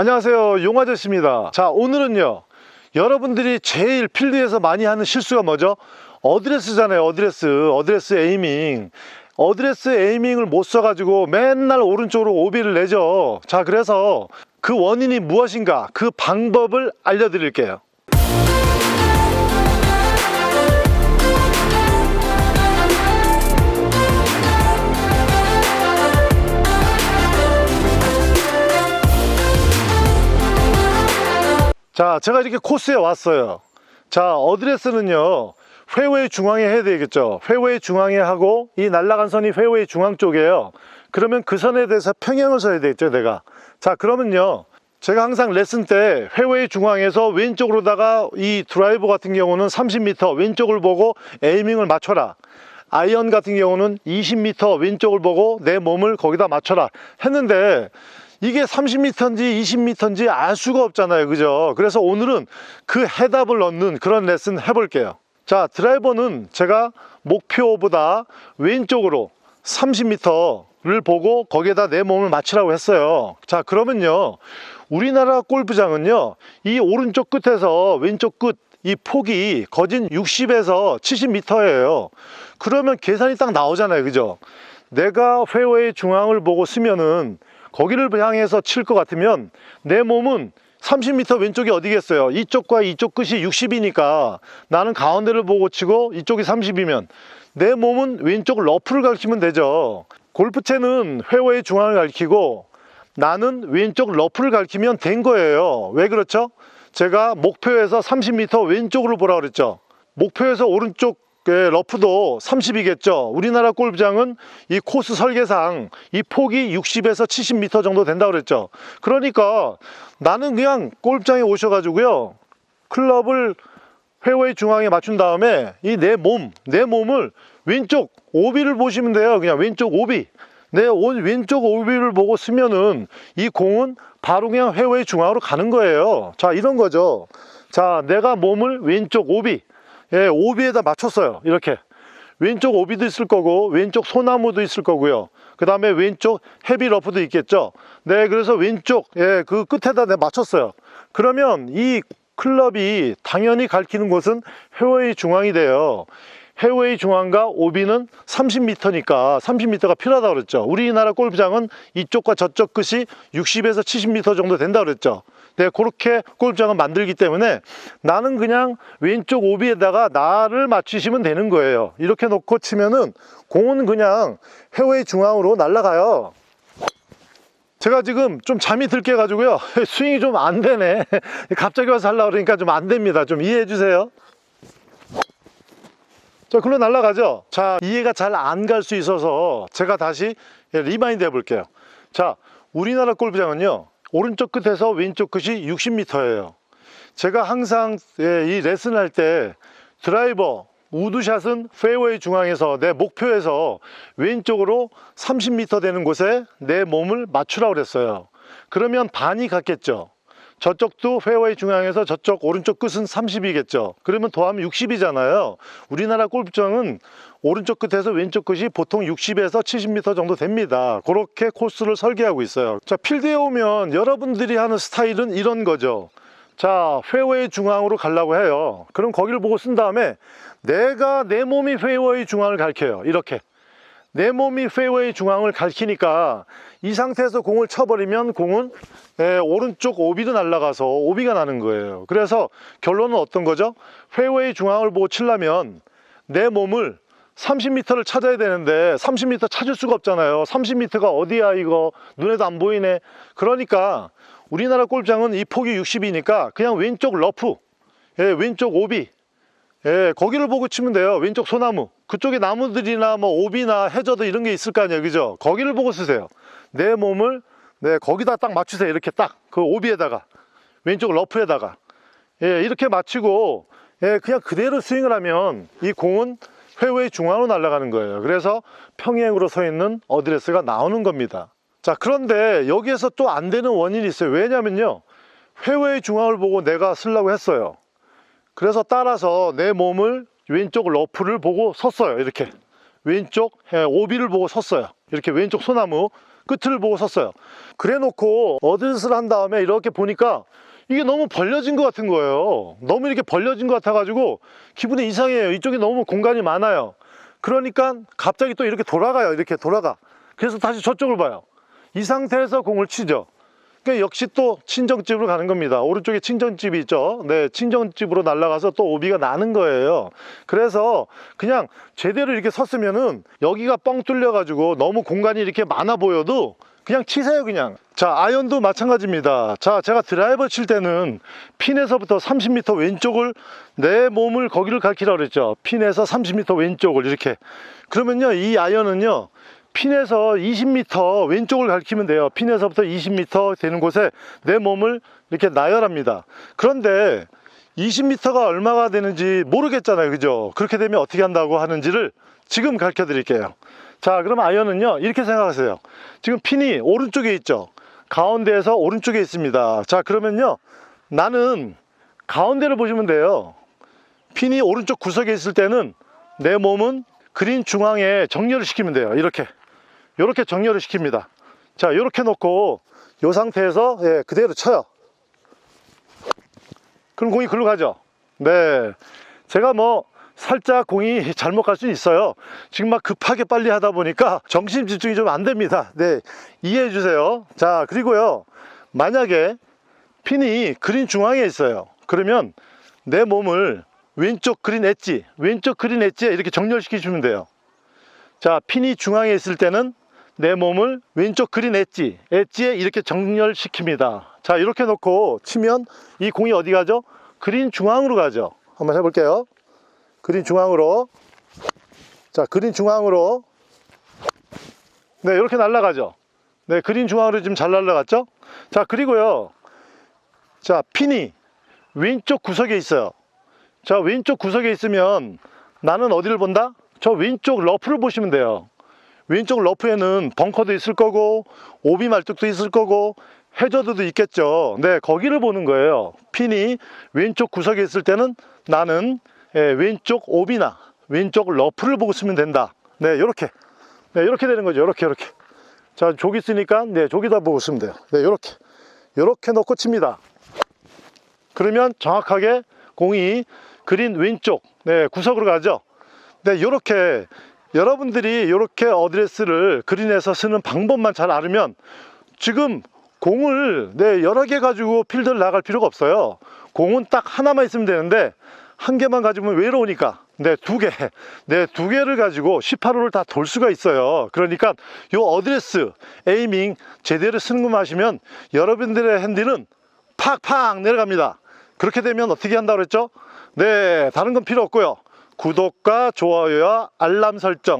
안녕하세요. 용아저씨입니다. 자 오늘은요. 여러분들이 제일 필드에서 많이 하는 실수가 뭐죠? 어드레스잖아요 어드레스. 어드레스 에이밍. 어드레스 에이밍을 못 써가지고 맨날 오른쪽으로 오비를 내죠. 자 그래서 그 원인이 무엇인가? 그 방법을 알려드릴게요 자 제가 이렇게 코스에 왔어요. 자 어드레스는요 회웨이 중앙에 해야 되겠죠. 회웨이 중앙에 하고 이 날아간 선이 회웨이 중앙 쪽이에요. 그러면 그 선에 대해서 평행을 서야 되겠죠 내가. 자 그러면요 제가 항상 레슨 때 회웨이 중앙에서 왼쪽으로다가 이 드라이버 같은 경우는 30m 왼쪽을 보고 에이밍을 맞춰라. 아이언 같은 경우는 20m 왼쪽을 보고 내 몸을 거기다 맞춰라. 했는데 이게 30m인지 20m인지 알 수가 없잖아요. 그죠? 그래서 오늘은 그 해답을 넣는 그런 레슨 해볼게요. 자 드라이버는 제가 목표보다 왼쪽으로 30m를 보고 거기에다 내 몸을 맞추라고 했어요. 자 그러면요. 우리나라 골프장은요 이 오른쪽 끝에서 왼쪽 끝 이 폭이 거진 60에서 70m예요. 그러면 계산이 딱 나오잖아요. 그죠? 내가 페어웨이 중앙을 보고 쓰면은 거기를 향해서 칠 것 같으면 내 몸은 30m 왼쪽이 어디겠어요? 이쪽과 이쪽 끝이 60이니까 나는 가운데를 보고 치고 이쪽이 30이면 내 몸은 왼쪽 러프를 가리키면 되죠. 골프채는 회어의 중앙을 가리키고 나는 왼쪽 러프를 가리키면 된 거예요. 왜 그렇죠? 제가 목표에서 30m 왼쪽으로 보라 그랬죠. 목표에서 오른쪽 그 러프도 30이겠죠. 우리나라 골프장은 이 코스 설계상 이 폭이 60에서 70m 정도 된다 그랬죠. 그러니까 나는 그냥 골프장에 오셔가지고요. 클럽을 회웨이 중앙에 맞춘 다음에 이 내 몸, 내 몸을 왼쪽 오비를 보시면 돼요. 그냥 왼쪽 오비. 내온 왼쪽 오비를 보고 쓰면은 이 공은 바로 그냥 회웨이 중앙으로 가는 거예요. 자, 이런 거죠. 자, 내가 몸을 왼쪽 오비. 예, 오비에다 맞췄어요. 이렇게. 왼쪽 오비도 있을 거고, 왼쪽 소나무도 있을 거고요. 그 다음에 왼쪽 헤비 러프도 있겠죠. 네, 그래서 왼쪽, 예, 그 끝에다 내가 맞췄어요. 그러면 이 클럽이 당연히 가리키는 곳은 헤어웨이 중앙이 돼요. 헤어웨이 중앙과 오비는 30m니까 30m가 필요하다고 그랬죠. 우리나라 골프장은 이쪽과 저쪽 끝이 60에서 70m 정도 된다고 그랬죠. 네, 그렇게 골프장을 만들기 때문에 나는 그냥 왼쪽 오비에다가 나를 맞추시면 되는 거예요. 이렇게 놓고 치면은 공은 그냥 헤어웨이 중앙으로 날아가요. 제가 지금 좀 잠이 들게 가지고요. 스윙이 좀 안 되네. 갑자기 와서 하려고 그러니까 좀 안 됩니다. 좀 이해해 주세요. 자, 글로 날아가죠? 자, 이해가 잘 안 갈 수 있어서 제가 다시 리마인드 해볼게요. 자, 우리나라 골프장은요, 오른쪽 끝에서 왼쪽 끝이 60m예요. 제가 항상 예, 이 레슨 할 때 드라이버, 우드샷은 페어웨이 중앙에서 내 목표에서 왼쪽으로 30m 되는 곳에 내 몸을 맞추라고 그랬어요. 그러면 반이 같겠죠. 저쪽도 페어웨이 중앙에서 저쪽 오른쪽 끝은 30이겠죠. 그러면 더하면 60이잖아요. 우리나라 골프장은 오른쪽 끝에서 왼쪽 끝이 보통 60에서 70m 정도 됩니다. 그렇게 코스를 설계하고 있어요. 자, 필드에 오면 여러분들이 하는 스타일은 이런 거죠. 자, 페어웨이 중앙으로 가려고 해요. 그럼 거기를 보고 쓴 다음에 내가 내 몸이 페어웨이 중앙을 가리켜요. 이렇게. 내 몸이 페어웨이 중앙을 가리키니까 이 상태에서 공을 쳐버리면 공은 예, 오른쪽 오비도 날아가서 오비가 나는 거예요. 그래서 결론은 어떤 거죠? 페어웨이 중앙을 보고 치려면 내 몸을 30m를 찾아야 되는데 30m 찾을 수가 없잖아요. 30m가 어디야 이거 눈에도 안 보이네. 그러니까 우리나라 골프장은 이 폭이 60이니까 그냥 왼쪽 러프, 예, 왼쪽 오비, 예, 거기를 보고 치면 돼요. 왼쪽 소나무. 그쪽에 나무들이나 뭐 오비나 해저드 이런 게 있을 거 아니에요. 그죠? 거기를 보고 쓰세요. 내 몸을 네, 거기다 딱 맞추세요. 이렇게 딱. 그 오비에다가. 왼쪽 러프에다가. 예, 이렇게 맞추고 예, 그냥 그대로 스윙을 하면 이 공은 회웨이 중앙으로 날아가는 거예요. 그래서 평행으로 서 있는 어드레스가 나오는 겁니다. 자, 그런데 여기에서 또 안 되는 원인이 있어요. 왜냐면요. 회웨이 중앙을 보고 내가 쓰려고 했어요. 그래서 따라서 내 몸을 왼쪽 러프를 보고 섰어요. 이렇게. 왼쪽 예, 오비를 보고 섰어요. 이렇게 왼쪽 소나무. 끝을 보고 섰어요. 그래 놓고 어드레스를 한 다음에 이렇게 보니까 이게 너무 벌려진 것 같은 거예요. 너무 이렇게 벌려진 것 같아 가지고 기분이 이상해요. 이쪽에 너무 공간이 많아요. 그러니까 갑자기 또 이렇게 돌아가요. 이렇게 돌아가. 그래서 다시 저쪽을 봐요. 이 상태에서 공을 치죠. 그러니까 역시 또 친정집으로 가는 겁니다. 오른쪽에 친정집이 있죠. 네, 친정집으로 날아가서 또 오비가 나는 거예요. 그래서 그냥 제대로 이렇게 섰으면은 여기가 뻥 뚫려 가지고 너무 공간이 이렇게 많아 보여도 그냥 치세요, 그냥. 자, 아이언도 마찬가지입니다. 자, 제가 드라이버 칠 때는 핀에서부터 30m 왼쪽을 내 몸을 거기를 가리키라고 그랬죠. 핀에서 30m 왼쪽을 이렇게. 그러면요, 이 아이언은요, 핀에서 20m 왼쪽을 가리키면 돼요. 핀에서부터 20m 되는 곳에 내 몸을 이렇게 나열합니다. 그런데 20m가 얼마가 되는지 모르겠잖아요. 그죠? 그렇게 되면 어떻게 한다고 하는지를 지금 가르쳐 드릴게요. 자, 그럼 아이언은요, 이렇게 생각하세요. 지금 핀이 오른쪽에 있죠? 가운데에서 오른쪽에 있습니다. 자, 그러면요, 나는 가운데를 보시면 돼요. 핀이 오른쪽 구석에 있을 때는 내 몸은 그린 중앙에 정렬을 시키면 돼요. 이렇게. 이렇게 정렬을 시킵니다. 자, 이렇게 놓고 이 상태에서 예, 그대로 쳐요. 그럼 공이 글로 가죠. 네. 제가 뭐 살짝 공이 잘못 갈 수 있어요. 지금 막 급하게 빨리 하다 보니까 정신 집중이 좀 안 됩니다. 네. 이해해 주세요. 자, 그리고요. 만약에 핀이 그린 중앙에 있어요. 그러면 내 몸을 왼쪽 그린 엣지, 왼쪽 그린 엣지에 이렇게 정렬시켜 주면 돼요. 자, 핀이 중앙에 있을 때는 내 몸을 왼쪽 그린 엣지, 엣지에 이렇게 정렬시킵니다. 자, 이렇게 놓고 치면 이 공이 어디 가죠? 그린 중앙으로 가죠. 한번 해볼게요. 그린 중앙으로. 자, 그린 중앙으로. 네, 이렇게 날아가죠. 네, 그린 중앙으로 지금 잘 날아갔죠? 자, 그리고요. 자, 핀이 왼쪽 구석에 있어요. 자, 왼쪽 구석에 있으면 나는 어디를 본다? 저 왼쪽 러프를 보시면 돼요. 왼쪽 러프에는 벙커도 있을 거고, 오비 말뚝도 있을 거고, 해저드도 있겠죠. 네, 거기를 보는 거예요. 핀이 왼쪽 구석에 있을 때는 나는 예, 왼쪽 오비나 왼쪽 러프를 보고 쓰면 된다. 네, 요렇게. 네, 이렇게 되는 거죠. 요렇게, 요렇게. 자, 조기 쓰니까, 네, 조기다 보고 쓰면 돼요. 네, 요렇게. 요렇게 놓고 칩니다. 그러면 정확하게 공이 그린 왼쪽, 네, 구석으로 가죠. 네, 요렇게 여러분들이 이렇게 어드레스를 그린에서 쓰는 방법만 잘 알으면 지금 공을 네, 여러 개 가지고 필드를 나갈 필요가 없어요. 공은 딱 하나만 있으면 되는데 한 개만 가지면 외로우니까 네, 두 개. 네, 두 개를 가지고 18호를 다 돌 수가 있어요. 그러니까 요 어드레스, 에이밍 제대로 쓰는 것만 하시면 여러분들의 핸디는 팍팍 내려갑니다. 그렇게 되면 어떻게 한다고 그랬죠? 네, 다른 건 필요 없고요. 구독과 좋아요와 알람 설정